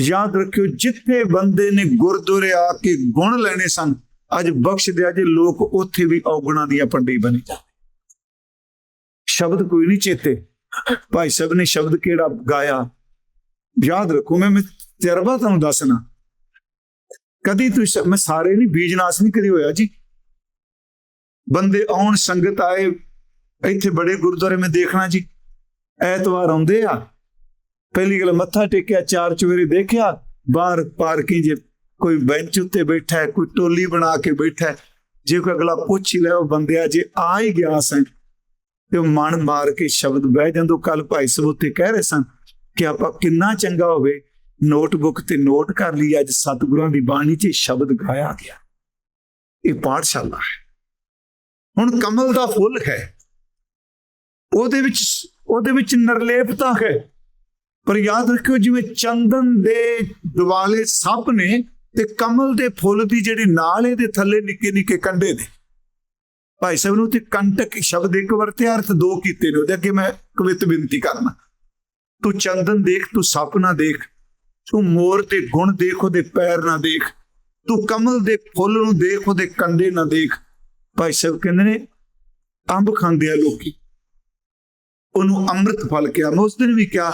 ਯਾਦ ਰੱਖਿਓ, ਜਿੱਥੇ ਬੰਦੇ ਨੇ ਗੁਰਦੁਆਰੇ ਆ ਕੇ ਗੁਣ ਲੈਣੇ ਸਨ, ਅੱਜ ਬਖਸ਼ ਦਿਆ ਜੇ ਲੋਕ ਉੱਥੇ ਵੀ ਔਗਣਾ ਦੀਆਂ ਪੰਡੀ ਬਣੇ। ਸ਼ਬਦ ਕੋਈ ਨਹੀਂ ਚੇਤੇ। ਭਾਈ ਸਾਹਿਬ ਨੇ ਸ਼ਬਦ ਕਿਹੜਾ ਗਾਇਆ? ਯਾਦ ਰੱਖੋ, ਮੈਂ ਮੈਂ ਤਜਰਬਾ ਤੁਹਾਨੂੰ ਦੱਸਣਾ। ਕਦੀ ਤੁਸੀਂ ਮੈਂ ਸਾਰੇ ਨਹੀਂ ਬੀਜਨਾਸ ਨਹੀਂ ਕਦੀ ਹੋਇਆ ਜੀ। ਬੰਦੇ ਆਉਣ ਸੰਗਤ ਆਏ, ਇੱਥੇ ਬੜੇ ਗੁਰਦੁਆਰੇ ਮੈਂ ਦੇਖਣਾ ਜੀ। ਐਤਵਾਰ ਆਉਂਦੇ ਆ। ਪਹਿਲੀ ਗੱਲ ਮੱਥਾ ਟੇਕਿਆ, ਚਾਰ ਚਵੇਰੇ ਦੇਖਿਆ, ਬਾਹਰ ਪਾਰਕਿੰਗ 'ਚ ਕੋਈ ਬੈਂਚ ਉੱਤੇ ਬੈਠਾ ਹੈ, ਕੋਈ ਟੋਲੀ ਬਣਾ ਕੇ ਬੈਠਾ ਹੈ। ਜੇ ਕੋਈ ਅਗਲਾ ਪੁੱਛ ਹੀ ਲੈ ਉਹ ਬੰਦਿਆ, ਜੇ ਆ ਹੀ ਗਿਆ ਸਨ, ਤੇ ਉਹ ਮਨ ਮਾਰ ਕੇ ਸ਼ਬਦ ਬਹਿ ਜਾਂਦੋ ਕੱਲ ਭਾਈ ਸਾਹਿਬ ਉੱਤੇ ਕਹਿ ਰਹੇ ਸਨ ਕਿ ਆਪਾਂ ਕਿੰਨਾ ਚੰਗਾ ਹੋਵੇ, ਨੋਟਬੁੱਕ ਤੇ ਨੋਟ ਕਰ ਲਈ ਅੱਜ ਸਤਿਗੁਰਾਂ ਦੀ ਬਾਣੀ 'ਚ ਇਹ ਸ਼ਬਦ ਗਾਇਆ ਗਿਆ। ਇਹ ਪਾਠਸ਼ਾਲਾ ਹੈ। ਹੁਣ ਕਮਲ ਦਾ ਫੁੱਲ ਹੈ। ਉਹਦੇ ਵਿੱਚ ਉਹਦੇ ਵਿੱਚ ਨਿਰਲੇਪਤਾ ਹੈ। ਪਰ ਯਾਦ ਰੱਖਿਓ, ਜਿਵੇਂ ਚੰਦਨ ਦੇ ਦਿਵਾਲੇ ਸੱਪ ਨੇ ਤੇ ਕਮਲ ਦੇ ਫੁੱਲ ਦੀ ਜਿਹੜੀ ਨਾਲ ਇਹਦੇ ਥੱਲੇ ਨਿੱਕੇ ਨਿੱਕੇ ਕੰਡੇ ਨੇ। ਭਾਈ ਸਾਹਿਬ ਨੂੰ ਤੇ ਕੰਟਕ ਸ਼ਬਦ ਇੱਕ ਵਰਤਿਆ ਅਰਥ ਦੋ ਕੀਤੇ ਨੇ, ਉਹਦੇ ਅੱਗੇ ਮੈਂ ਕਵਿਤ ਬੇਨਤੀ ਕਰਨਾ। ਤੂੰ ਚੰਦਨ ਦੇਖ, ਤੂੰ ਸੱਪ ਨਾ ਦੇਖ, ਤੂੰ ਮੋਰ ਦੇ ਗੁਣ ਦੇਖ, ਉਹਦੇ ਪੈਰ ਨਾ ਦੇਖ, ਤੂੰ ਕਮਲ ਦੇ ਫੁੱਲ ਨੂੰ ਦੇਖ, ਉਹਦੇ ਕੰਡੇ ਨਾ ਦੇਖ। ਭਾਈ ਸਾਹਿਬ ਕਹਿੰਦੇ ਨੇ, ਅੰਬ ਖਾਂਦੇ ਆ ਲੋਕੀ। ਉਹਨੂੰ ਅੰਮ੍ਰਿਤ ਫਲ ਕਿਹਾ, ਮੈਂ ਉਸ ਦਿਨ ਵੀ ਕਿਹਾ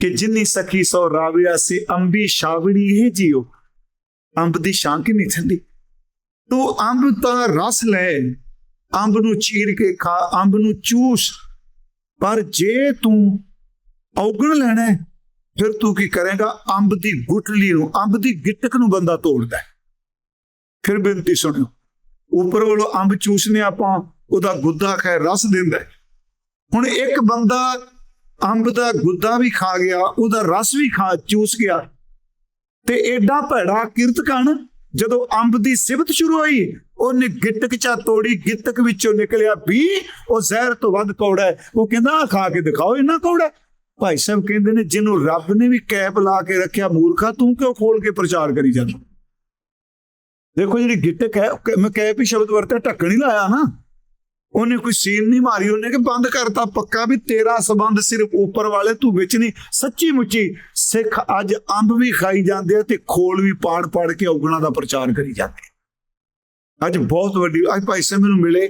ਕਿ ਜਿੰਨੀ ਸਖੀ ਸੋ ਰਾਵਿਆ ਸੇ ਅੰਬੀ ਸ਼ਾਵੜੀ ਇਹ ਜੀਓ। ਅੰਬ ਦੀ ਸ਼ਾਂ ਕਿੰਨੀ ਠੰਡੀ ਤੂੰ ਅੰਬ ਦਾ ਰਸ ਲੈ, ਅੰਬ ਨੂੰ ਚੀਰ ਕੇ ਖਾ, ਅੰਬ ਨੂੰ ਚੂਸ। ਪਰ ਜੇ ਤੂੰ ਔਗਣ ਲੈਣਾ ਫਿਰ ਤੂੰ ਕੀ ਕਰੇਗਾ? ਅੰਬ ਦੀ ਗੁਟਲੀ ਨੂੰ, ਅੰਬ ਦੀ ਗਿੱਟਕ ਨੂੰ ਬੰਦਾ ਤੋੜਦਾ ਫਿਰ ਬੇਨਤੀ ਸੁਣਿਓ, ਉੱਪਰ ਵੱਲੋਂ ਅੰਬ ਚੂਸਨੇ ਆਪਾਂ, ਉਹਦਾ ਗੁੱਦਾ ਖੈ ਰਸ ਦਿੰਦਾ ਹੁਣ ਇੱਕ ਬੰਦਾ ਅੰਬ ਦਾ ਗੁੱਦਾ ਵੀ ਖਾ ਗਿਆ, ਉਹਦਾ ਰਸ ਵੀ ਖਾ, ਚੂਸ ਗਿਆ। ਤੇ ਐਡਾ ਭੈੜਾ ਕੀਰਤਕਣ ਜਦੋਂ ਅੰਬ ਦੀ ਸਿਫਤ ਸ਼ੁਰੂ ਹੋਈ, ਉਹਨੇ ਗਿੱਟਕ ਚਾ ਤੋੜੀ ਗਿੱਟਕ ਵਿੱਚੋਂ ਨਿਕਲਿਆ ਵੀ ਉਹ ਜ਼ਹਿਰ ਤੋਂ ਵੱਧ ਕੌੜਾ ਉਹ ਕਹਿੰਦਾ, ਆਹ ਖਾ ਕੇ ਦਿਖਾਓ, ਇੰਨਾ ਕੌੜਾ ਭਾਈ ਸਾਹਿਬ ਕਹਿੰਦੇ ਨੇ, ਜਿਹਨੂੰ ਰੱਬ ਨੇ ਵੀ ਕੈਪ ਲਾ ਕੇ ਰੱਖਿਆ, ਮੂਰਖਾ, ਤੂੰ ਕਿਉਂ ਖੋਲ ਕੇ ਪ੍ਰਚਾਰ ਕਰੀ ਜਾਂਦਾ? ਦੇਖੋ ਜਿਹੜੀ ਗਿੱਟਕ ਹੈ ਮੈਂ ਕੈਪ ਹੀ ਸ਼ਬਦ ਵਰਤਿਆ, ਢੱਕਣ ਹੀ ਲਾਇਆ ਨਾ ਉਹਨੇ ਕੋਈ ਸੀਨ ਨਹੀਂ ਮਾਰੀ, ਉਹਨੇ ਕਿ ਬੰਦ ਕਰਤਾ ਪੱਕਾ ਵੀ ਤੇਰਾ ਸਬੰਧ ਸਿਰਫ ਉੱਪਰ ਵਾਲੇ ਤੂੰ ਵਿੱਚ ਨਹੀਂ, ਸੱਚੀ ਮੁੱਚੀ ਸਿੱਖ ਅੱਜ ਅੰਬ ਵੀ ਖਾਈ ਜਾਂਦੇ ਆ ਤੇ ਖੋਲ ਵੀ ਪਾੜ ਪਾੜ ਕੇ ਔਗਣਾ ਦਾ ਪ੍ਰਚਾਰ ਕਰੀ ਜਾਂਦੇ ਅੱਜ ਬਹੁਤ ਵੱਡੀ, ਅੱਜ ਭਾਈ ਸਾਹਿਬ ਮੈਨੂੰ ਮਿਲੇ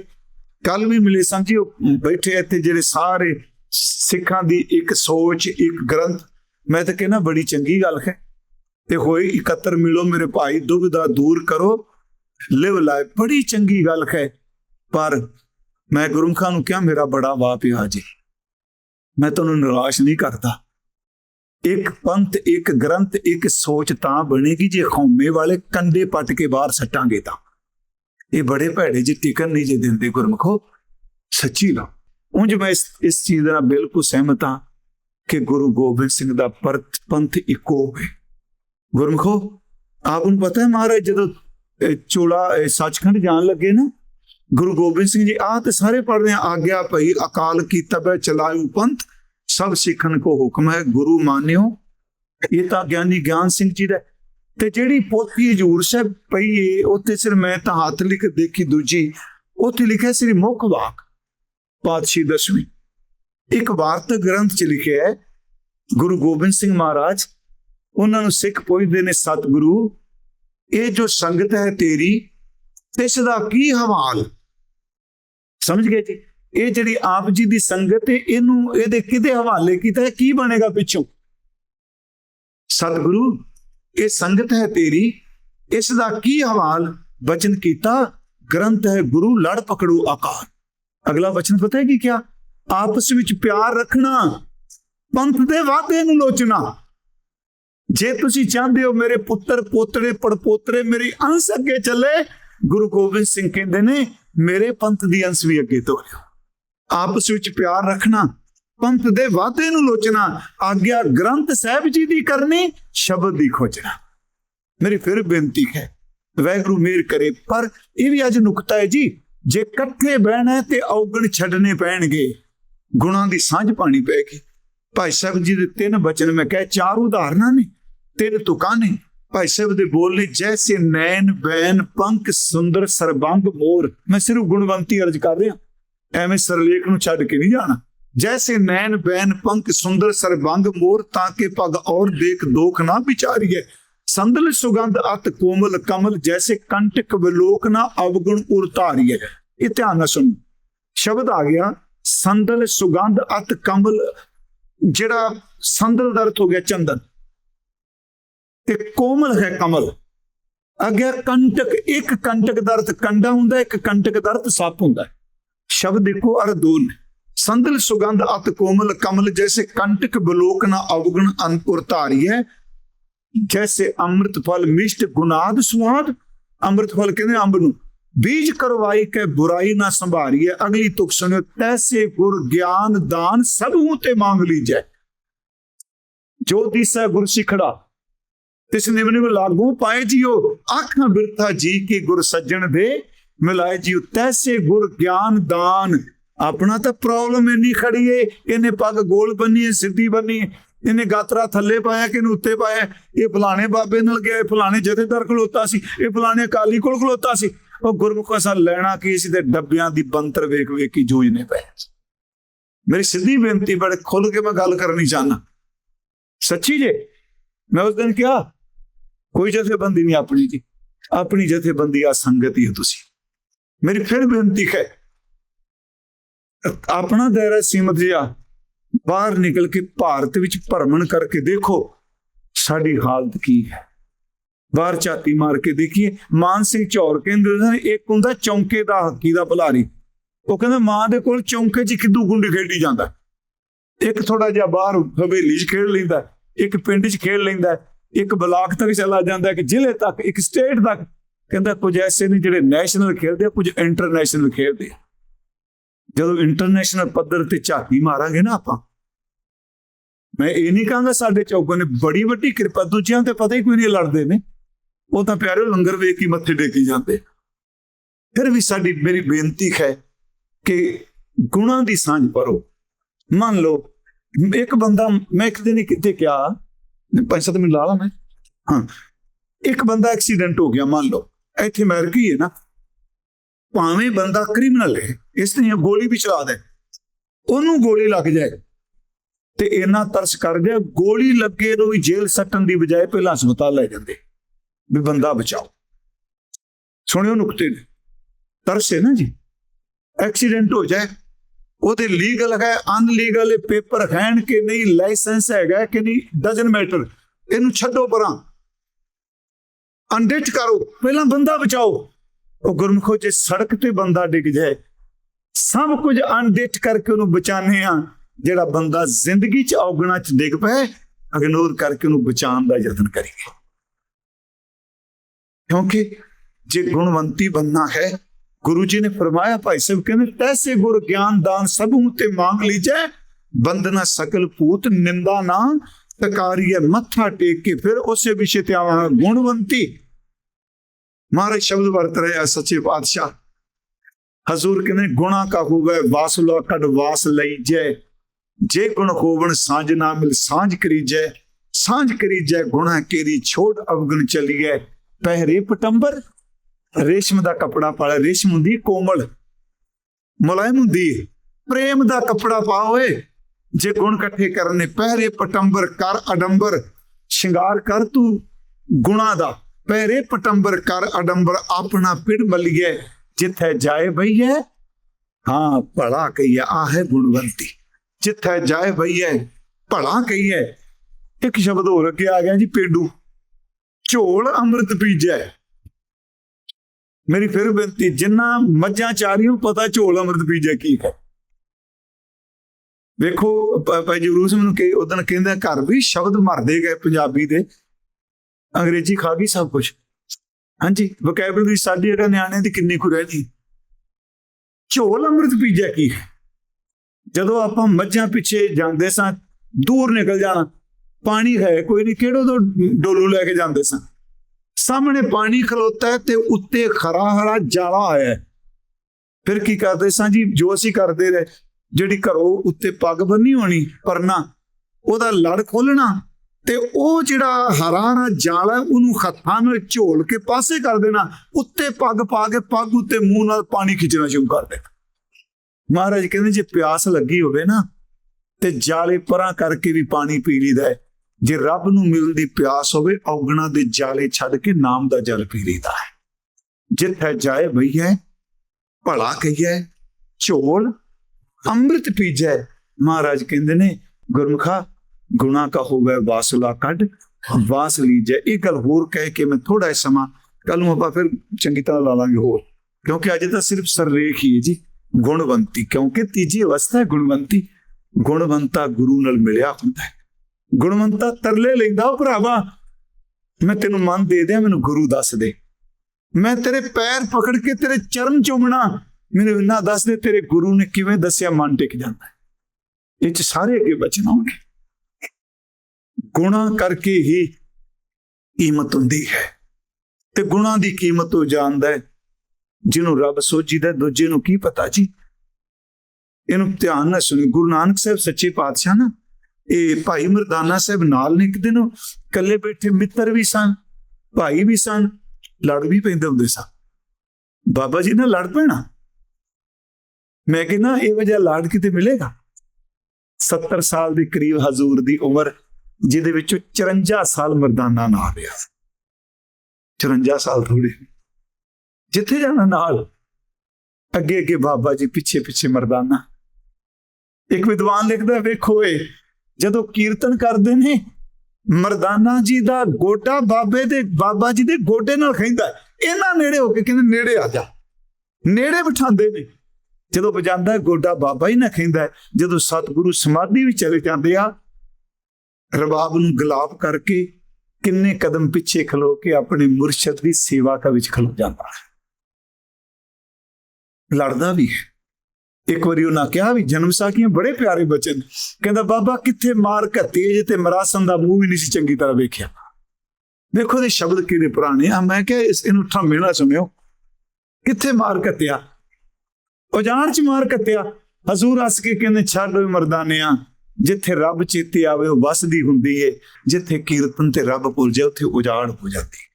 ਕੱਲ ਵੀ ਮਿਲੇ ਸਨ ਉਹ ਬੈਠੇ ਇੱਥੇ ਜਿਹੜੇ ਸਾਰੇ ਸਿੱਖਾਂ ਦੀ ਇੱਕ ਸੋਚ, ਇੱਕ ਗ੍ਰੰਥ, ਮੈਂ ਤਾਂ ਕਹਿੰਦਾ ਬੜੀ ਚੰਗੀ ਗੱਲ ਹੈ। ਤੇ ਹੋਏ ਇਕੱਤਰ ਮਿਲੋ ਮੇਰੇ ਭਾਈ ਦੁਬਦਾ ਦੂਰ ਕਰੋ ਲਿਵ ਲਾਇ ਬੜੀ ਚੰਗੀ ਗੱਲ ਹੈ। ਪਰ ਮੈਂ ਗੁਰਮਖਾਂ ਨੂੰ ਕਿਹਾ, ਮੇਰਾ ਬੜਾ ਵਾਹ ਪਿਆ ਜੀ। ਮੈਂ ਤੁਹਾਨੂੰ ਨਿਰਾਸ਼ ਨਹੀਂ ਕਰਦਾ। ਇੱਕ ਪੰਥ, ਇੱਕ ਗ੍ਰੰਥ, ਇੱਕ ਸੋਚ ਤਾਂ ਬਣੇਗੀ ਜੇ ਖੌਮੇ ਵਾਲੇ ਕੰਡੇ ਪੱਟ ਕੇ ਬਾਹਰ ਸੱਟਾਂਗੇ ਤਾਂ। ਇਹ ਬੜੇ ਭੈੜੇ ਜੀ ਟਿਕਣ ਨਹੀਂ ਜੇ ਦਿੰਦੇ ਗੁਰਮਖੋ। ਸੱਚੀ ਨਾ ਉਂਝ ਮੈਂ ਇਸ ਇਸ ਚੀਜ਼ ਨਾਲ ਬਿਲਕੁਲ ਸਹਿਮਤ ਹਾਂ ਕਿ ਗੁਰੂ ਗੋਬਿੰਦ ਸਿੰਘ ਦਾ ਪਰਤ ਪੰਥ ਇੱਕੋ ਹੈ ਗੁਰਮਖੋ, ਆਪ ਨੂੰ ਪਤਾ ਹੈ ਮਹਾਰਾਜ ਜਦੋਂ ਚੋਲਾ ਸੱਚਖੰਡ ਜਾਣ ਲੱਗੇ ਨਾ ਗੁਰੂ ਗੋਬਿੰਦ ਸਿੰਘ ਜੀ, ਆਹ ਤੇ ਸਾਰੇ ਪੜ੍ਹਦੇ ਆ। ਆਗਿਆ ਭਈ, ਅਕਾਲ ਕੀ ਤਬੈ ਚਲਾਇਓ ਪੰਥ, ਸਭ ਸਿੱਖਣ ਕੋ ਹੁਕਮ ਹੈ, ਗੁਰੂ ਮਾਨਿਓ। ਇਹ ਤਾਂ ਗਿਆਨੀ ਗਿਆਨ ਸਿੰਘ ਜੀ ਦਾ ਤੇ ਜਿਹੜੀ ਪੋਥੀ ਹਜੂਰ ਸਾਹਿਬ ਪਈ ਏ ਉੱਤੇ ਸਿਰ ਮੈਂ ਤਾਂ ਹੱਥ ਲਿਖ ਦੇਖੀ ਦੂਜੀ, ਉੱਥੇ ਲਿਖਿਆ ਸ੍ਰੀ ਮੁਖ ਵਾਕ, ਪਾਤਸ਼ਾਹੀ ਦਸਵੀਂ। ਇੱਕ ਵਾਰਤਕ ਗ੍ਰੰਥ ਚ ਲਿਖਿਆ ਹੈ, ਗੁਰੂ ਗੋਬਿੰਦ ਸਿੰਘ ਮਹਾਰਾਜ, ਉਹਨਾਂ ਨੂੰ ਸਿੱਖ ਪੁੱਛਦੇ ਨੇ ਸਤਿਗੁਰੂ, ਇਹ ਜੋ ਸੰਗਤ ਹੈ ਤੇਰੀ ਇਸ ਦਾ ਕੀ ਹਵਾਲ? ਸਮਝ ਗਏ ਜੀ? ਇਹ ਜਿਹੜੀ ਆਪ ਜੀ ਦੀ ਸੰਗਤ ਹੈ, ਇਹਨੂੰ ਇਹਦੇ ਕਿਹਦੇ ਹਵਾਲੇ ਕੀਤਾ ਹੈ ਕੀ ਬਣੇਗਾ ਪਿੱਛੋਂ? ਸਤਿਗੁਰੂ, ਇਹ ਸੰਗਤ ਹੈ ਤੇਰੀ, ਇਸ ਦਾ ਕੀ ਹਵਾਲ ਬਚਨ ਕੀਤਾ? ਗ੍ਰੰਥ ਹੈ, ਗੁਰੂ ਲੜ ਪਕੜੋ ਆਕਾਰ। ਅਗਲਾ ਵਚਨ ਪਤਾ ਹੈ ਕਿ ਕਿਆ ਆਪਸ ਵਿੱਚ ਪਿਆਰ ਰੱਖਣਾ, ਪੰਥ ਦੇ ਵਾਅਦੇ ਨੂੰ ਲੋਚਣਾ। ਜੇ ਤੁਸੀਂ ਚਾਹੁੰਦੇ ਹੋ ਮੇਰੇ ਪੁੱਤਰ ਪੋਤਰੇ ਪੜਪੋਤਰੇ, ਮੇਰੀ ਅੰਸ ਅੱਗੇ ਚੱਲੇ, ਗੁਰੂ ਗੋਬਿੰਦ ਸਿੰਘ ਕਹਿੰਦੇ ਨੇ ਮੇਰੇ ਪੰਥ ਦੀ ਅੰਸ ਵੀ ਅੱਗੇ ਤੋਰਿਓ ਆਪਸ ਵਿੱਚ ਪਿਆਰ ਰੱਖਣਾ, ਪੰਥ ਦੇ ਵਾਅਦੇ ਨੂੰ ਲੋਚਣਾ, ਆਗਿਆ ਗ੍ਰੰਥ ਸਾਹਿਬ ਜੀ ਦੀ ਕਰਨੀ, ਸ਼ਬਦ ਦੀ ਖੋਜਣਾ। ਮੇਰੀ ਫਿਰ ਬੇਨਤੀ ਹੈ ਵੈਗਰੂ ਮੇਰ ਕਰੇ, ਪਰ ਇਹ ਵੀ ਅੱਜ ਨੁਕਤਾ ਹੈ ਜੀ, ਜੇ ਇਕੱਠੇ ਬਹਿਣਾ ਤੇ ਔਗਣ ਛੱਡਨੇ ਪੈਣਗੇ, ਗੁਣਾਂ ਦੀ ਸਾਂਝ ਪਾਣੀ ਪਏਗੀ ਭਾਈ ਸਾਹਿਬ ਜੀ ਦੇ ਤਿੰਨ ਬਚਨ ਮੈਂ ਕਹੇ, ਚਾਰ ਉਦਾਹਰਨਾਂ ਨੇ, ਤਿੰਨ ਤੁਕਾਂ ਨੇ ਭਾਈ ਸਾਹਿਬ ਦੇ ਬੋਲ ਨੇ ਜੈਸੇ ਨੈਨ ਬੈਨ ਪੰਖ ਸੁੰਦਰ ਸਰਬੰਗ ਮੋਰ। ਮੈਂ ਸਿਰਫ ਗੁਣਵੰਤੀ ਅਰਜ ਕਰ ਰਿਹਾ, ਐਵੇਂ ਸਰਲੇਖ ਨੂੰ ਛੱਡ ਕੇ ਨਹੀਂ ਜਾਣਾ। ਜੈਸੇ ਨੈਨ ਬੈਨ ਪੰਖ ਸੁੰਦਰ ਸਰਬੰਗ ਮੋਰ, ਤਾਂ ਕਿ ਪਗ ਔਰ ਦੇਖ ਦੋਖ ਨਾ ਵਿਚਾਰੀਏ। ਸੰਦਲ ਸੁਗੰਧ ਅਤ ਕੋਮਲ ਕਮਲ ਜੈਸੇ ਕੰਟਕ ਵਿਲੋਕ ਨਾ ਅਵਗੁਣ ਉਰਤਾਰੀਏ। ਇਹ ਧਿਆਨ ਨਾਲ ਸੁਣੋ। ਸ਼ਬਦ ਆ ਗਿਆ, ਸੰਦਲ ਸੁਗੰਧ ਅਤ ਕਮਲ, ਜਿਹੜਾ ਸੰਦਲ ਦਾ ਅਰਥ ਹੋ ਗਿਆ ਚੰਦਨ। ਤੇ ਕੋਮਲ ਹੈ ਕਮਲ। ਅੱਗੇ ਕੰਟਕ, ਇੱਕ ਕੰਟਕ ਦਾ ਅਰਥ ਕੰਡਾ ਹੁੰਦਾ, ਇੱਕ ਕੰਟਕ ਦਾ ਅਰਥ ਸੱਪ ਹੁੰਦਾ। ਹੈ। ਸ਼ਬਦ ਦੇਖੋ ਅਰ ਦੋ ਸੰਦਲ, ਸੁਗੰਧ, ਅਤ, ਕੋਮਲ, ਕਮਲ, ਜੈਸੇ ਕੰਟਕ ਬਲੋਕ ਨਾ ਅਵਗੁਣ ਅੰਕੁਰ ਧਾਰੀ ਹੈ ਜੈਸੇ ਅੰਮ੍ਰਿਤ ਫਲ ਮਿਸ਼ਟ ਗੁਨਾਦ ਸੁਆਦ। ਅੰਮ੍ਰਿਤ ਫਲ ਕਹਿੰਦੇ ਅੰਬ ਨੂੰ, ਬੀਜ ਕਰਵਾਈ ਕੇ ਬੁਰਾਈ ਨਾ ਸੰਭਾਰੀਏ ਅਗਲੀ ਤੁਕ ਸੁਣਿਓ, ਤੈਸੇ ਗੁਰ ਗਿਆਨ ਦਾਨ ਸਭੂ ਹੂੰ ਤੇ ਮੰਗ ਲੀਜੈ। ਜੋ ਦਿਸੈ ਗੁਰ ਸਿਖੜਾ ਤਿਸ ਨਿਵ ਨਿਵ ਲਾਗੂ ਪਾਏ ਜੀਓ ਆਖਾਂ ਬਿਰਥਾ ਜੀ ਕੀ ਗੁਰ ਸੱਜਣ ਦੇ। ਮਿਲਾਏ ਜੀਓ, ਤੈਸੇ ਗੁਰ ਗਿਆਨ ਦਾਨ। ਆਪਣਾ ਤਾਂ ਪ੍ਰੋਬਲਮ ਇੰਨੀ ਖੜੀ ਏ, ਇਹਨੇ ਪੱਗ ਗੋਲ ਬੰਨੀ ਏ, ਸਿੱਧੀ ਬੰਨੀ ਏ। ਇਹਨੇ ਗਾਤਰਾ ਥੱਲੇ ਪਾਇਆ ਕਿ ਇਹਨੂੰ ਉੱਤੇ ਪਾਇਆ। ਇਹ ਫਲਾਣੇ ਬਾਬੇ ਨਾਲ ਗਿਆ, ਇਹ ਫਲਾਣੇ ਜਥੇਦਾਰ ਖਲੋਤਾ ਸੀ, ਇਹ ਫਲਾਣੇ ਅਕਾਲੀ ਕੋਲ ਖਲੋਤਾ ਸੀ। ਉਹ ਗੁਰਮੁਖ ਅਸਾਂ ਲੈਣਾ ਕੀ ਸੀ ਤੇ ਡੱਬਿਆਂ ਦੀ ਬੰਤਰ ਵੇਖ ਵੇਖ ਕੇ ਜੂਝਨੇ ਪਏ। ਮੇਰੀ ਸਿੱਧੀ ਬੇਨਤੀ ਬੜੇ ਖੁੱਲ ਕੇ ਮੈਂ ਗੱਲ ਕਰਨੀ ਚਾਹਨਾ ਸੱਚੀ ਜੇ? ਮੈਂ ਉਸ ਦਿਨ ਕਿਹਾ ਕੋਈ ਜਥੇਬੰਦੀ ਨਹੀਂ ਆਪਣੀ ਜੀ। ਆਪਣੀ ਜਥੇਬੰਦੀ ਆ, ਸੰਗਤ ਹੀ ਹੈ ਤੁਸੀਂ। ਮੇਰੀ ਫਿਰ ਬੇਨਤੀ ਹੈ, ਆਪਣਾ ਦਾਇਰਾ ਸੀਮਤ ਜਿਹਾ, ਬਾਹਰ ਨਿਕਲ ਕੇ ਭਾਰਤ ਵਿੱਚ ਭਰਮਣ ਕਰਕੇ ਦੇਖੋ, ਸਾਡੀ ਹਾਲਤ ਕੀ ਹੈ। ਬਾਹਰ ਝਾਤੀ ਮਾਰ ਕੇ ਦੇਖੀਏ, ਮਾਨ ਸਿੰਘ ਚੌਰ ਕਹਿੰਦੇ ਨੇ, ਇੱਕ ਹੁੰਦਾ ਚੌਂਕੇ ਦਾ ਹੱਕੀ ਦਾ ਭੁਲਾਰੀ। ਉਹ ਕਹਿੰਦਾ ਮਾਂ ਦੇ ਕੋਲ ਚੌਂਕੇ 'ਚ ਖਿੱਦੂ ਗੁੰਡੀ ਖੇਡੀ ਜਾਂਦਾ। ਇੱਕ ਥੋੜਾ ਜਿਹਾ ਬਾਹਰ ਹਵੇਲੀ 'ਚ ਖੇਡ ਲੈਂਦਾ, ਇੱਕ ਪਿੰਡ 'ਚ ਖੇਡ ਲੈਂਦਾ। ਇੱਕ ਬਲਾਕ ਤੱਕ ਚਲਾ ਜਾਂਦਾ ਇੱਕ ਜ਼ਿਲ੍ਹੇ ਤੱਕ, ਇੱਕ ਸਟੇਟ ਤੱਕ। ਕਹਿੰਦਾ ਕੁਝ ਐਸੇ ਨੇ ਜਿਹੜੇ ਨੈਸ਼ਨਲ ਖੇਡਦੇ ਆ, ਕੁਝ ਇੰਟਰਨੈਸ਼ਨਲ ਖੇਡਦੇ ਆ। ਜਦੋਂ ਇੰਟਰਨੈਸ਼ਨਲ ਪੱਧਰ ਤੇ ਝਾਤੀ ਮਾਰਾਂਗੇ ਨਾ ਆਪਾਂ, ਮੈਂ ਇਹ ਨਹੀਂ ਕਹਾਂਗਾ ਸਾਡੇ ਚੌਕਾਂ ਨੇ ਬੜੀ ਵੱਡੀ ਕਿਰਪਾ, ਦੂਜਿਆਂ ਤੇ ਪਤਾ ਹੀ ਕੋਈ ਨਹੀਂ ਲੜਦੇ ਨੇ। ਉਹ ਤਾਂ ਪਿਆਰੇ ਲੰਗਰ ਵੇਖ ਕੇ ਮੱਥੇ ਟੇਕੀ ਜਾਂਦੇ ਫਿਰ ਵੀ ਸਾਡੀ ਮੇਰੀ ਬੇਨਤੀ ਹੈ ਕਿ ਗੁਣਾਂ ਦੀ ਸਾਂਝ ਪਰੋ ਮੰਨ ਲਓ, ਇੱਕ ਬੰਦਾ, ਮੈਂ ਇੱਕ ਦਿਨ ਕਿਤੇ ਕਿਹਾ ਪੰਜ ਸੱਤ ਮਿੰਟ ਲਾ ਲਾ ਮੈਂ। ਹਾਂ। ਇੱਕ ਬੰਦਾ ਐਕਸੀਡੈਂਟ ਹੋ ਗਿਆ, ਮੰਨ ਲਓ। ਇੱਥੇ ਅਮਰੀਕੀ ਹੈ ਨਾ। ਭਾਵੇਂ ਬੰਦਾ ਕ੍ਰਿਮੀਨਲ ਹੈ, ਇਸ ਨੇ ਗੋਲੀ ਵੀ ਚਲਾ ਦੇ ਉਹਨੂੰ ਗੋਲੀ ਲੱਗ ਜਾਏ ਤੇ ਇਹਨਾਂ ਤਰਸ ਕਰ ਜਾ ਗੋਲੀ ਲੱਗੇ ਨੂੰ ਵੀ ਜੇਲ੍ਹ ਸੱਟਣ ਦੀ ਬਜਾਏ ਪਹਿਲਾਂ ਹਸਪਤਾਲ ਲੈ ਜਾਂਦੇ। ਵੀ ਬੰਦਾ ਬਚਾਓ। ਸੁਣਿਓ ਨੁਕਤੇ ਨੇ। ਤਰਸ ਹੈ ਨਾ ਜੀ। ਐਕਸੀਡੈਂਟ ਹੋ ਜਾਏ ਉਹਦੇ ਲੀਗਲ ਹੈ ਅਨਲੀਗਲ ਪੇਪਰ ਹੈਣ ਕਿ ਨਹੀਂ ਲਾਇਸੈਂਸ ਹੈਗਾ ਕਿ ਨਹੀਂ ਡਸਨਟ ਮੈਟਰ ਇਹਨੂੰ ਛੱਡੋ ਪਰਾਂ। ਅਨਡਿਟ ਕਰੋ। ਪਹਿਲਾਂ ਬੰਦਾ ਬਚਾਓ। ਉਹ ਗੁਰਮਖੋ, ਜੇ ਸੜਕ ਤੇ ਬੰਦਾ ਡਿੱਗ ਜਾਏ, ਸਭ ਕੁਝ ਅਨਡਿਟ ਕਰਕੇ ਉਹਨੂੰ ਬਚਾਣੇ ਆ ਜਿਹੜਾ ਬੰਦਾ ਜ਼ਿੰਦਗੀ 'ਚ ਔਗਣਾ 'ਚ ਡਿੱਗ ਪਏ ਅਗਨੋਰ ਕਰਕੇ ਉਹਨੂੰ ਬਚਾਉਣ ਦਾ ਯਤਨ ਕਰੀਏ। ਕਿਉਂਕਿ ਜੇ ਗੁਣਵੰਤੀ ਬੰਨਾ ਹੈ ਗੁਰੂ ਜੀ ਨੇ ਫਰਮਾਇਆ, ਭਾਈ ਸਾਹਿਬ ਕਹਿੰਦੇ ਤੈਸੇ ਗੁਰ, ਗਿਆਨ, ਦਾਨ ਸਭੂ ਤੇ ਮੰਗ ਲੀਜੈ। ਬੰਦਨਾ ਸਕਲ ਭੂਤ, ਨਿੰਦਾ ਨਾ ਤਕਾਰੀਏ ਮੱਥਾ ਟੇਕ ਕੇ ਫਿਰ ਉਸੇ ਵਿਸ਼ੇ ਤੇ ਆਵਾਂ ਗੁਣਵੰਤੀ। ਮਹਾਰਾਜ ਸ਼ਬਦ ਵਰਤ ਰਿਹਾ ਸੱਚੇ ਪਾਤਸ਼ਾਹ। ਹਜ਼ੂਰ ਕਹਿੰਦੇ, ਗੁਣਾ ਕਾ ਹੋਵੇ, ਵਾਸ ਲੋ ਕਡ ਵਾਸ ਲਈ ਜੈ ਜੇ ਗੁਣ ਹੋਵਣ, ਸਾਂਝ ਨਾ ਮਿਲ ਸਾਂਝ ਕਰੀਜੈ। ਸਾਂਝ ਕਰੀਜੈ, ਗੁਣਾ ਕੇਰੀ ਛੋੜ ਅਵਗਣ ਚਲੀਏ ਪਹਿਰੇ ਪਟੰਬਰ ਰੇਸ਼ਮ ਦਾ ਕੱਪੜਾ ਪਾ ਲੈ, ਰੇਸ਼ਮ ਹੁੰਦੀ ਕੋਮਲ, ਮੁਲਾਇਮ ਹੁੰਦੀ, ਪ੍ਰੇਮ ਦਾ ਕੱਪੜਾ ਪਾ ਓਏ। ਜੇ ਗੁਣ ਇਕੱਠੇ ਕਰਨੇ, ਪਹਿਰੇ ਪਟੰਬਰ ਕਰ ਅਡੰਬਰ, ਸ਼ਿੰਗਾਰ ਕਰ ਤੂੰ ਗੁਣਾ ਦਾ। ਪਹਿਰੇ ਪਟੰਬਰ ਕਰ ਅਡੰਬਰ, ਆਪਣਾ ਪਿੜ ਮਲੀਏ, ਜਿੱਥੇ ਜਾਏ ਬਈਏ, ਹਾਂ, ਭਲਾ ਕਹੀਏ ਆ ਹੈ ਗੁਣਵੰਤੀ। ਜਿੱਥੇ ਜਾਏ ਬਈਏ, ਭਲਾ ਕਹੀਏ। ਇੱਕ ਸ਼ਬਦ ਹੋਰ ਅੱਗੇ ਆ ਗਿਆ ਜੀ, ਪੇਡੂ। ਝੋਲ ਅੰਮ੍ਰਿਤ ਪੀਜੈ। ਮੇਰੀ ਫਿਰ ਬੇਨਤੀ, ਜਿੰਨਾ ਮੱਝਾਂ ਚਾਰੀਆਂ ਪਤਾ ਝੋਲ ਅੰਮ੍ਰਿਤ ਪੀਜੈ ਕੀ ਹੈ ਵੇਖੋ ਭਾਈ ਜਰੂਸ ਮੈਨੂੰ ਕਿ, ਉਦੋਂ ਕਹਿੰਦਾ, ਘਰ ਵੀ ਸ਼ਬਦ ਮਰਦੇ ਗਏ ਪੰਜਾਬੀ ਦੇ। ਅੰਗਰੇਜ਼ੀ ਖਾ ਗਈ ਸਭ ਕੁਝ ਹਾਂਜੀ ਵੋਕੈਬਲਰੀ ਸਾਡੀ ਜਿਹੜਾ ਨਿਆਣਿਆਂ ਦੀ ਕਿੰਨੀ ਕੁ ਰਹਿ ਗਈ। ਝੋਲ ਅੰਮ੍ਰਿਤ ਪੀਜੈ ਕੀ ਹੈ ਜਦੋਂ ਆਪਾਂ ਮੱਝਾਂ ਪਿੱਛੇ ਜਾਂਦੇ ਸਾਂ, ਦੂਰ ਨਿਕਲ ਜਾਣਾ, ਪਾਣੀ ਹੈ ਕੋਈ ਨਹੀਂ ਕਿਹੜੋ ਤੋਂ ਡੋਲੂ ਲੈ ਕੇ ਜਾਂਦੇ ਸਾਂ। ਸਾਹਮਣੇ ਪਾਣੀ ਖਲੋਤਾ ਹੈ ਤੇ ਉੱਤੇ ਖਰਾ ਹਰਾ ਜਾਲਾ ਆਇਆ ਫਿਰ ਕੀ ਕਰਦੇ ਸਾਂ ਜੀ? ਜੋ ਅਸੀਂ ਕਰਦੇ ਰਹੇ, ਜਿਹੜੀ ਘਰੋਂ ਉੱਤੇ ਪੱਗ ਬੰਨੀ ਹੋਣੀ, ਪਰਨਾ, ਉਹਦਾ ਲੜ ਖੋਲਣਾ ਤੇ ਉਹ ਜਿਹੜਾ ਹਰਾ ਹਰਾ ਜਾਲਾ ਉਹਨੂੰ ਹੱਥਾਂ ਨਾਲ ਝੋਲ ਕੇ ਪਾਸੇ ਕਰ ਦੇਣਾ, ਉੱਤੇ ਪੱਗ ਪਾ ਕੇ ਪੱਗ ਉੱਤੇ ਮੂੰਹ ਨਾਲ ਪਾਣੀ ਖਿੱਚਣਾ ਸ਼ੁਰੂ ਕਰ ਦੇਣਾ ਮਹਾਰਾਜ ਕਹਿੰਦੇ, ਜੇ ਪਿਆਸ ਲੱਗੀ ਹੋਵੇ ਨਾ, ਤੇ ਜਾਲੇ ਪਰਾਂ ਕਰਕੇ ਵੀ ਪਾਣੀ ਪੀ ਲਈਦਾ ਹੈ। ਜੇ ਰੱਬ ਨੂੰ ਮਿਲਣ ਦੀ ਪਿਆਸ ਹੋਵੇ, ਔਗਣਾ ਦੇ ਜਾਲੇ ਛੱਡ ਕੇ ਨਾਮ ਦਾ ਜਲ ਪੀ ਲਈਦਾ ਹੈ। ਜਿੱਥੇ ਜਾਏ ਭਈਏ ਭਲਾ ਕਹੀਏ ਝੋਲ ਅੰਮ੍ਰਿਤ ਪੀਜੈ। ਮਹਾਰਾਜ ਕਹਿੰਦੇ ਨੇ, ਗੁਰਮੁਖਾ ਗੁਨਾ ਕਾ ਹੋਵੇ ਵਾਸੁਲਾ ਕੱਢ, ਵਾਸ ਲੀਜੈ। ਇਹ ਗੱਲ ਹੋਰ ਕਹਿ ਕੇ ਮੈਂ ਥੋੜਾ ਜਿਹਾ ਸਮਾਂ ਕੱਲ ਨੂੰ ਆਪਾਂ ਫਿਰ ਚੰਗੀ ਤਰ੍ਹਾਂ ਲਾ ਲਾਂਗੇ ਹੋਰ। ਕਿਉਂਕਿ ਅੱਜ ਤਾਂ ਸਿਰਫ ਸਰਰੇਖ ਹੀ ਹੈ ਜੀ, ਗੁਣਵੰਤੀ। ਕਿਉਂਕਿ ਤੀਜੀ ਅਵਸਥਾ ਹੈ ਗੁਣਵੰਤੀ। ਗੁਣਵੰਤਾ ਗੁਰੂ ਨਾਲ ਮਿਲਿਆ ਹੁੰਦਾ ਹੈ। ਗੁਣਵੰਤਾ ਤਰਲੇ ਲੈਂਦਾ ਉਹ ਭਰਾਵਾ। ਮੈਂ ਤੈਨੂੰ ਮਨ ਦੇ ਦਿਆਂ, ਮੈਨੂੰ ਗੁਰੂ ਦੱਸ ਦੇ। ਮੈਂ ਤੇਰੇ ਪੈਰ ਪਕੜ ਕੇ ਤੇਰੇ ਚਰਨ ਚੁੰਮਣਾ ਮੈਨੂੰ ਇੰਨਾ ਦੱਸ ਦੇ, ਤੇਰੇ ਗੁਰੂ ਨੇ ਕਿਵੇਂ ਦੱਸਿਆ, ਮਨ ਟਿਕ ਜਾਂਦਾ। ਇਹ ਚ ਸਾਰੇ ਅੱਗੇ ਬਚਨ ਆਉਣਗੇ। ਗੁਣਾ ਕਰਕੇ ਹੀ ਕੀਮਤ ਹੁੰਦੀ ਹੈ। ਤੇ ਗੁਣਾ ਦੀ ਕੀਮਤ ਉਹ ਜਾਣਦਾ ਹੈ, ਜਿਹਨੂੰ ਰੱਬ ਸੋਚੀਦਾ ਦੂਜੇ ਨੂੰ ਕੀ ਪਤਾ ਜੀ। ਇਹਨੂੰ ਧਿਆਨ ਨਾਲ ਸੁਣੀ। ਗੁਰੂ ਨਾਨਕ ਸਾਹਿਬ ਸੱਚੇ ਪਾਤਸ਼ਾਹ ਨਾ ਇਹ ਭਾਈ ਮਰਦਾਨਾ ਸਾਹਿਬ ਨਾਲ ਨੇ ਇੱਕ ਦਿਨ ਇਕੱਲੇ ਬੈਠੇ ਮਿੱਤਰ ਵੀ ਸਨ, ਭਾਈ ਵੀ ਸਨ, ਲੜ ਵੀ ਪੈਂਦੇ ਹੁੰਦੇ ਸਨ। ਬਾਬਾ ਜੀ ਨਾਲ ਲੜ ਪੈਣਾ। ਮੈਂ ਕਹਿੰਦਾ, ਇਹ ਵਜ੍ਹਾ ਲਾੜ ਕਿਤੇ ਮਿਲੇਗਾ? 70 ਸਾਲ ਦੇ ਕਰੀਬ ਹਜ਼ੂਰ ਦੀ ਉਮਰ, ਜਿਹਦੇ ਵਿੱਚੋਂ 54 ਸਾਲ ਮਰਦਾਨਾ ਨਾਲ ਰਿਹਾ। 54 ਸਾਲ ਥੋੜੇ ਜਿੱਥੇ ਜਾਣਾ ਨਾਲ। ਅੱਗੇ ਅੱਗੇ ਬਾਬਾ ਜੀ ਪਿੱਛੇ ਪਿੱਛੇ ਮਰਦਾਨਾ। ਇੱਕ ਵਿਦਵਾਨ ਲਿਖਦਾ, ਵੇਖੋ ਏ ਜਦੋਂ ਕੀਰਤਨ ਕਰਦੇ ਨੇ, ਮਰਦਾਨਾ ਜੀ ਦਾ ਗੋਡਾ ਬਾਬੇ ਦੇ, ਬਾਬਾ ਜੀ ਦੇ ਗੋਡੇ ਨਾਲ ਖੈਂਦਾ ਇਹਨਾਂ ਨੇੜੇ ਹੋ ਕੇ ਕਹਿੰਦੇ, ਨੇੜੇ ਆ ਜਾ। ਨੇੜੇ ਬਿਠਾਉਂਦੇ ਨੇ। ਜਦੋਂ ਵਜਾਂਦਾ ਗੋਡਾ ਬਾਬਾ ਹੀ ਨਾ ਖੈਂਦਾ ਜਦੋਂ ਸਤਿਗੁਰੂ ਸਮਾਧੀ ਵਿੱਚ ਚਲੇ ਜਾਂਦੇ ਆ, ਰਬਾਬ ਨੂੰ ਗਲਾਬ ਕਰਕੇ ਕਿੰਨੇ ਕਦਮ ਪਿੱਛੇ ਖਲੋ ਕੇ ਆਪਣੇ ਮੁਰਸ਼ਦ ਦੀ ਸੇਵਾ ਕਾ ਵਿੱਚ ਖਲੋ ਜਾਂਦਾ ਲੜਦਾ ਵੀ ਹੈ। ਇੱਕ ਵਾਰੀ ਉਹਨਾਂ ਕਿਹਾ ਵੀ ਜਨਮ ਸਾਖੀਆਂ ਬੜੇ ਪਿਆਰੇ ਬਚਨ ਕਹਿੰਦਾ, ਬਾਬਾ, ਕਿੱਥੇ ਮਾਰ ਘੱਤੀ ਜੇ ਤੇ ਮਰਾਸਨ ਦਾ ਮੂੰਹ ਵੀ ਨਹੀਂ ਸੀ ਚੰਗੀ ਤਰ੍ਹਾਂ ਵੇਖਿਆ। ਦੇਖੋ ਦੇ ਸ਼ਬਦ ਕਿਹੜੇ ਪੁਰਾਣੇ ਆ। ਮੈਂ ਕਿਹਾ, ਇਸ ਇਹਨੂੰ ਠਾਮੇ ਨਾ ਸੁਣਿਓ। ਕਿੱਥੇ ਮਾਰ ਘੱਤਿਆ? ਉਹ ਚ ਮਾਰ ਘੱਤਿਆ। ਹਜ਼ੂਰ ਹੱਸ ਕੇ ਕਹਿੰਦੇ, ਛੱਡ ਓਏ ਮਰਦਾਨਿਆਂ ਜਿੱਥੇ ਰੱਬ ਚੇਤੇ ਆਵੇ, ਉਹ ਵਸਦੀ ਹੁੰਦੀ ਏ। ਜਿੱਥੇ ਕੀਰਤਨ ਤੇ ਰੱਬ ਭੁੱਲ ਜਾਏ ਉੱਥੇ ਉਜਾੜ ਹੋ ਜਾਂਦੀ।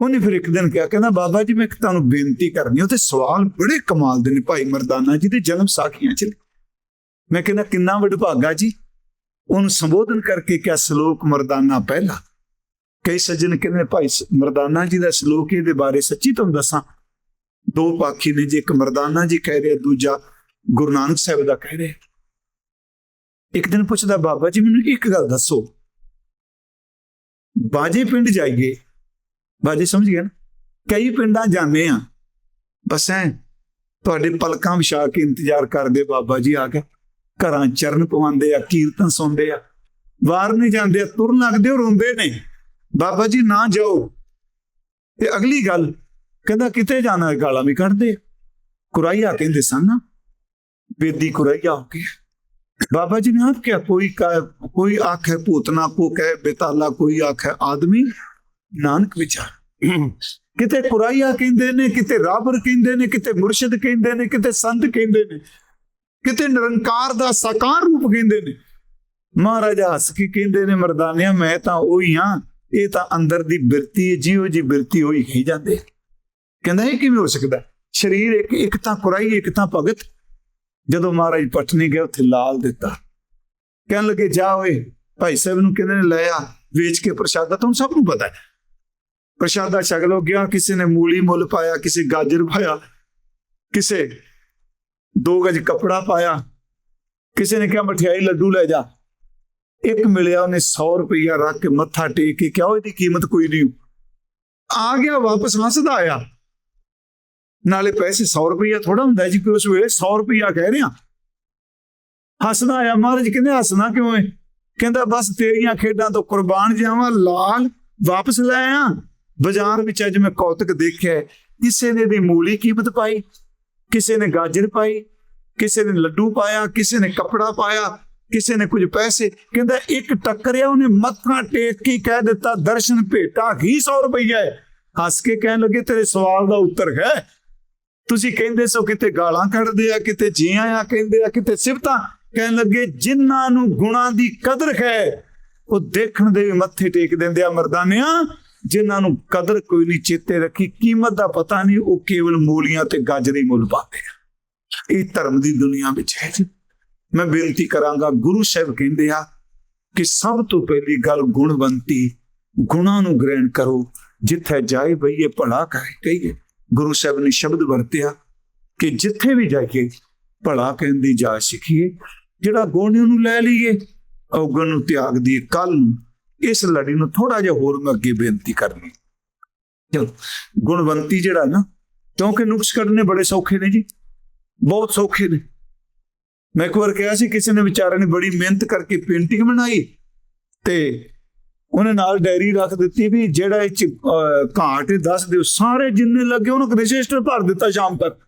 ਉਹਨੇ ਫਿਰ ਇੱਕ ਦਿਨ ਕਿਹਾ, ਕਹਿੰਦਾ, ਬਾਬਾ ਜੀ, ਮੈਂ ਤੁਹਾਨੂੰ ਬੇਨਤੀ ਕਰਨੀ ਉਹ ਤੇ ਸਵਾਲ ਬੜੇ ਕਮਾਲ ਦੇ ਨੇ ਭਾਈ ਮਰਦਾਨਾ ਜੀ ਦੇ ਜਨਮ ਸਾਖੀਆਂ ਚ। ਮੈਂ ਕਹਿੰਦਾ, ਕਿੰਨਾ ਵਡਭਾਗਾ ਜੀ? ਉਹਨੂੰ ਸੰਬੋਧਨ ਕਰਕੇ ਕਿਹਾ, ਸ਼ਲੋਕ ਮਰਦਾਨਾ ਪਹਿਲਾ। ਕਈ ਸੱਜਣ ਕਹਿੰਦੇ ਭਾਈ ਸ- ਮਰਦਾਨਾ ਜੀ ਦਾ ਸ਼ਲੋਕ ਇਹਦੇ ਬਾਰੇ ਸੱਚੀ ਤੁਹਾਨੂੰ ਦੱਸਾਂ। ਦੋ ਪਾਖੀ ਨੇ ਜੀ, ਇੱਕ ਮਰਦਾਨਾ ਜੀ ਕਹਿ ਰਿਹਾ, ਦੂਜਾ ਗੁਰੂ ਨਾਨਕ ਸਾਹਿਬ ਦਾ ਕਹਿ ਰਿਹਾ। ਇੱਕ ਦਿਨ ਪੁੱਛਦਾ, ਬਾਬਾ ਜੀ, ਮੈਨੂੰ ਇੱਕ ਗੱਲ ਦੱਸੋ। ਬਾਜੇ ਪਿੰਡ ਜਾਈਏ ਬਾਜੇ ਸਮਝ ਗਿਆ ਨਾ? ਕਈ ਪਿੰਡਾਂ ਜਾਂਦੇ ਆ ਬਸ ਐ ਤੁਹਾਡੇ ਪਲਕਾਂ ਵਿਛਾ ਕੇ ਇੰਤਜ਼ਾਰ ਕਰਦੇ ਬਾਬਾ ਜੀ ਆ ਕੇ ਘਰਾਂ ਚਰਨ ਪਵਾਉਂਦੇ ਆ ਕੀਰਤਨ ਸੁਣਦੇ ਆ ਬਾਹਰ ਨਹੀਂ ਜਾਂਦੇ ਆ, ਤੁਰਨ ਲੱਗਦੇ ਹੋ ਰੋਂਦੇ ਨੇ। ਬਾਬਾ ਜੀ ਨਾ ਜਾਓ। ਤੇ ਅਗਲੀ ਗੱਲ ਕਹਿੰਦਾ ਕਿਤੇ ਜਾਣਾ ਗਾਲਾਂ ਵੀ ਕੱਢਦੇ ਆ। ਕੁਰਾਈਆ ਕਹਿੰਦੇ ਸਨ ਨਾ ਬੇਦੀ ਕੁਰਾਈਆ ਹੋ ਕੇ। ਬਾਬਾ ਜੀ ਨੇ ਆਪ ਕਿਹਾ ਕੋਈ ਕਾ- ਕੋਈ ਆਖੇ ਭੂਤਨਾ ਕੋ ਕਹੇ ਬੇਤਾਲਾ ਕੋਈ ਆਖੇ ਆਦਮੀ। ਨਾਨਕ ਵਿਚਾਰ। ਕਿਤੇ ਕੁਰਾਈਆ ਕਹਿੰਦੇ ਨੇ, ਕਿਤੇ ਰਾਬਰ ਕਹਿੰਦੇ ਨੇ, ਕਿਤੇ ਮੁਰਸ਼ਿਦ ਕਹਿੰਦੇ ਨੇ, ਕਿਤੇ ਸੰਤ ਕਹਿੰਦੇ ਨੇ, ਕਿਤੇ ਨਿਰੰਕਾਰ ਦਾ ਸਾਕਾਰ ਰੂਪ ਕਹਿੰਦੇ ਨੇ। ਮਹਾਰਾਜਾ ਹੱਸ ਕੇ ਕਹਿੰਦੇ ਨੇ, ਮਰਦਾਨਿਆ, ਮੈਂ ਤਾਂ ਉਹੀ ਹਾਂ, ਇਹ ਤਾਂ ਅੰਦਰ ਦੀ ਬਿਰਤੀ ਹੈ, ਜਿਹੋ ਜੀ ਬਿਰਤੀ ਹੋਈ ਕਹੀ ਜਾਂਦੇ ਕਹਿੰਦਾ, ਇਹ ਕਿਵੇਂ ਹੋ ਸਕਦਾ? ਸਰੀਰ ਇੱਕ ਇੱਕ ਤਾਂ ਕੁਰਾਈ, ਇੱਕ ਤਾਂ ਭਗਤ। ਜਦੋਂ ਮਹਾਰਾਜ ਪਟਨੀ ਗਏ ਉੱਥੇ ਲਾਲ ਦਿੱਤਾ। ਕਹਿਣ ਲੱਗੇ, ਜਾ ਓਏ, ਭਾਈ ਸਾਹਿਬ ਨੂੰ ਕਹਿੰਦੇ ਨੇ, ਲੈ ਵੇਚ ਕੇ ਪ੍ਰਸ਼ਾਦਾ, ਤੁਹਾਨੂੰ ਸਭ ਨੂੰ ਪਤਾ ਹੈ। ਪ੍ਰਸ਼ਾਦਾ ਛਕ ਲੋ ਗਿਆ ਕਿਸੇ ਨੇ ਮੂਲੀ ਮੁੱਲ ਪਾਇਆ, ਕਿਸੇ ਗਾਜਰ ਪਾਇਆ, ਕਿਸੇ ਦੋ ਗਜ ਕਪੜਾ ਪਾਇਆ, ਕਿਸੇ ਨੇ ਕਿਹਾ ਮਠਿਆਈ ਲੱਡੂ ਲੈ ਜਾ। ਇੱਕ ਮਿਲਿਆ ਉਹਨੇ 100 ਰੁਪਇਆ ਰੱਖ ਕੇ ਮੱਥਾ ਟੇਕ ਕੇ ਕਿਹਾ ਇਹਦੀ ਕੀਮਤ ਕੋਈ ਨਹੀਂ ਆ ਗਿਆ, ਵਾਪਸ ਹੱਸਦਾ ਆਇਆ। ਨਾਲੇ ਪੈਸੇ 100 ਰੁਪਇਆ ਥੋੜਾ ਹੁੰਦਾ ਜੀ ਕਿ ਉਸ ਵੇਲੇ 100 ਰੁਪਇਆ ਕਹਿ ਰਿਹਾ। ਹੱਸਦਾ ਆਇਆ, ਮਹਾਰਾਜ ਕਹਿੰਦੇ ਹੱਸਣਾ ਕਿਉਂ ਹੈ ਕਹਿੰਦਾ, ਬਸ ਤੇਰੀਆਂ ਖੇਡਾਂ ਤੋਂ ਕੁਰਬਾਨ ਜਾਵਾਂ, ਲਾਲ ਵਾਪਸ ਲੈ ਆ ਬਾਜ਼ਾਰ ਵਿੱਚ ਅੱਜ ਮੈਂ ਕੌਤਕ ਦੇਖਿਆ ਕਿਸੇ ਨੇ ਦੀ ਮੂਲੀ ਕੀਮਤ ਪਾਈ, ਕਿਸੇ ਨੇ ਗਾਜਰ ਪਾਈ, ਕਿਸੇ ਨੇ ਲੱਡੂ ਪਾਇਆ, ਕਿਸੇ ਨੇ ਕੱਪੜਾ ਪਾਇਆ, ਕਿਸੇ ਨੇ ਕੁਝ ਪੈਸੇ। ਕਹਿੰਦਾ ਇੱਕ ਟੱਕਰਿਆ ਉਹਨੇ ਮੱਥਾ ਟੇਕ ਕੇ ਕਹਿ ਦਿੱਤਾ, ਦਰਸ਼ਨ ਭੇਟਾ ਹੀ 100 ਰੁਪਈਆ ਹੈ। ਹੱਸ ਕੇ ਕਹਿਣ ਲੱਗੇ, ਤੇਰੇ ਸਵਾਲ ਦਾ ਉੱਤਰ ਹੈ। ਤੁਸੀਂ ਕਹਿੰਦੇ ਸੋ ਕਿਤੇ ਗਾਲਾਂ ਕੱਢਦੇ ਆ, ਕਿਤੇ ਜੀਆਂ ਆ ਕਹਿੰਦੇ ਆ, ਕਿਤੇ ਸਿਫਤਾਂ। ਕਹਿਣ ਲੱਗੇ, ਜਿਨ੍ਹਾਂ ਨੂੰ ਗੁਣਾ ਦੀ ਕਦਰ ਹੈ, ਉਹ ਦੇਖਣ ਦੇ ਵੀ ਮੱਥੇ ਟੇਕ ਦਿੰਦੇ ਆ ਮਰਦਾਨਿਆਂ। ਜਿਨ੍ਹਾਂ ਨੂੰ ਕਦਰ ਕੋਈ ਨਹੀਂ ਚੇਤੇ ਰੱਖੀ, ਕੀਮਤ ਦਾ ਪਤਾ ਨਹੀਂ, ਉਹ ਕੇਵਲ ਮੂਲੀਆਂ ਤੇ ਗਾਜਰੀ ਮੁੱਲ ਪਾਉਂਦੇ ਆ। ਇਹ ਧਰਮ ਦੀ ਦੁਨੀਆ ਵਿੱਚ ਹੈ ਜੀ। ਮੈਂ ਬੇਨਤੀ ਕਰਾਂਗਾ, ਗੁਰੂ ਸਾਹਿਬ ਕਹਿੰਦੇ ਆ ਕਿ ਸਭ ਤੋਂ ਪਹਿਲੀ ਗੱਲ ਗੁਣਵੰਤੀ, ਗੁਣਾਂ ਨੂੰ ਗ੍ਰਹਿਣ ਕਰੋ। ਜਿੱਥੇ ਜਾਏ ਬਈਏ, ਭਲਾ ਕਰੇ ਕਹੀਏ। ਗੁਰੂ ਸਾਹਿਬ ਨੇ ਸ਼ਬਦ ਵਰਤਿਆ ਕਿ ਜਿੱਥੇ ਵੀ ਜਾਈਏ, ਭਲਾ ਕਹਿਣ ਦੀ ਜਾ ਸਿੱਖੀਏ। ਜਿਹੜਾ ਗੁਣ ਹੈ ਉਹਨੂੰ ਲੈ ਲਈਏ, ਔਗਣ ਨੂੰ ਤਿਆਗ ਦੀ ਕੱਲ ਨੂੰ ਇਸ ਲੜੀ ਨੂੰ ਥੋੜਾ ਜਿਹਾ ਹੋਰ ਮੈਂ ਅੱਗੇ ਬੇਨਤੀ ਕਰਨੀ। ਗੁਣਵੰਤੀ ਜਿਹੜਾ ਨਾ ਕਿਉਂਕਿ ਨੁਕਸ ਕੱਢਣੇ ਬੜੇ ਸੌਖੇ ਨੇ ਜੀ ਬਹੁਤ ਸੌਖੇ ਨੇ। ਮੈਂ ਇੱਕ ਵਾਰ ਕਿਹਾ ਸੀ ਕਿਸੇ ਨੇ ਵਿਚਾਰੇ ਨੇ ਬੜੀ ਮਿਹਨਤ ਕਰਕੇ ਪੇਂਟਿੰਗ ਬਣਾਈ ਤੇ ਉਹਨੇ ਨਾਲ ਡਾਇਰੀ ਰੱਖ ਦਿੱਤੀ ਵੀ ਜਿਹੜਾ ਇਹ 'ਚ, ਅਹ, ਘਾਟ ਦੱਸ ਦਿਓ ਸਾਰੇ ਜਿੰਨੇ ਲੱਗੇ ਉਹਨੂੰ ਰਜਿਸਟਰ ਭਰ ਦਿੱਤਾ ਸ਼ਾਮ ਤੱਕ।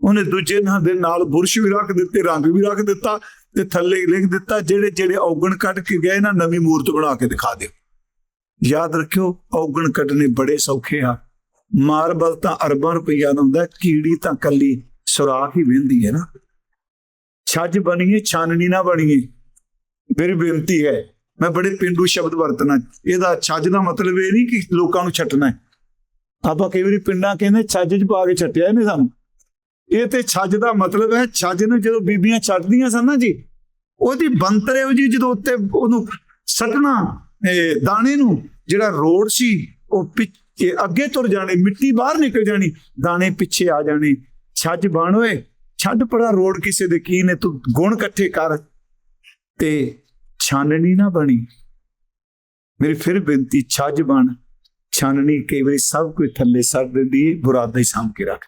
ਉਹਨੇ ਦੂਜੇ ਨਾਲ ਦੇ ਨਾਲ ਬੁਰਸ਼ ਵੀ ਰੱਖ ਦਿੱਤੇ ਰੰਗ ਵੀ ਰੱਖ ਦਿੱਤਾ ਤੇ ਥੱਲੇ ਲਿਖ ਦਿੱਤਾ, ਜਿਹੜੇ ਜਿਹੜੇ ਔਗਣ ਕੱਢ ਕੇ ਗਏ ਨਾ, ਨਵੀਂ ਮੂਰਤ ਬਣਾ ਕੇ ਦਿਖਾ ਦਿਓ। ਯਾਦ ਰੱਖਿਓ, ਔਗਣ ਕੱਢਣੇ ਬੜੇ ਸੌਖੇ ਆ। ਮਾਰਬਲ ਤਾਂ ਅਰਬਾਂ ਰੁਪਈਆ ਦਾ ਹੁੰਦਾ, ਕੀੜੀ ਤਾਂ ਕੱਲੀ ਸੁਰਾਖ ਹੀ ਵਹਿੰਦੀ ਹੈ ਨਾ। ਛੱਜ ਬਣੀਏ, ਛਾਨਣੀ ਨਾ ਬਣੀਏ ਮੇਰੀ ਬੇਨਤੀ ਹੈ। ਮੈਂ ਬੜੇ ਪਿੰਡੂ ਸ਼ਬਦ ਵਰਤਣਾ, ਇਹਦਾ ਛੱਜ ਦਾ ਮਤਲਬ ਇਹ ਨਹੀਂ ਕਿ ਲੋਕਾਂ ਨੂੰ ਛੱਟਣਾ ਆਪਾਂ ਕਈ ਵਾਰੀ ਪਿੰਡਾਂ ਕਹਿੰਦੇ, ਛੱਜ 'ਚ ਪਾ ਕੇ ਛੱਟਿਆ ਇਹਨੇ ਸਾਨੂੰ। ਇਹ ਤੇ ਛੱਜ ਦਾ ਮਤਲਬ ਹੈ, ਛੱਜ ਨੂੰ ਜਦੋਂ ਬੀਬੀਆਂ ਛੱਡਦੀਆਂ ਸਨ ਨਾ ਜੀ, ਉਹਦੀ ਬੰਤਰ ਇਹੋ ਜੀ ਜਦੋਂ ਉੱਤੇ ਉਹਨੂੰ ਸੱਟਣਾ ਦਾਣੇ ਨੂੰ, ਜਿਹੜਾ ਰੋਡ ਸੀ, ਉਹ ਪਿੱਛੇ ਅੱਗੇ ਤੁਰ ਜਾਣੇ, ਮਿੱਟੀ ਬਾਹਰ ਨਿਕਲ ਜਾਣੀ, ਦਾਣੇ ਪਿੱਛੇ ਆ ਜਾਣੇ, ਛੱਜ ਬਣ ਓਏ ਛੱਡ ਪੜਾ ਰੋਡ ਕਿਸੇ ਦੇ ਕੀ ਨੇ, ਤੂੰ ਗੁਣ ਇਕੱਠੇ ਕਰ। ਤੇ ਛਾਨਣੀ ਨਾ ਬਣੀ। ਮੇਰੀ ਫਿਰ ਬੇਨਤੀ, ਛੱਜ ਬਣ, ਛਾਨਣੀ ਕਈ ਵਾਰੀ ਸਭ ਕੁਝ ਥੱਲੇ ਸੜ ਦਿੰਦੀ ਬੁਰਾਦਾ ਹੀ ਸਾਂਭ ਕੇ ਰੱਖ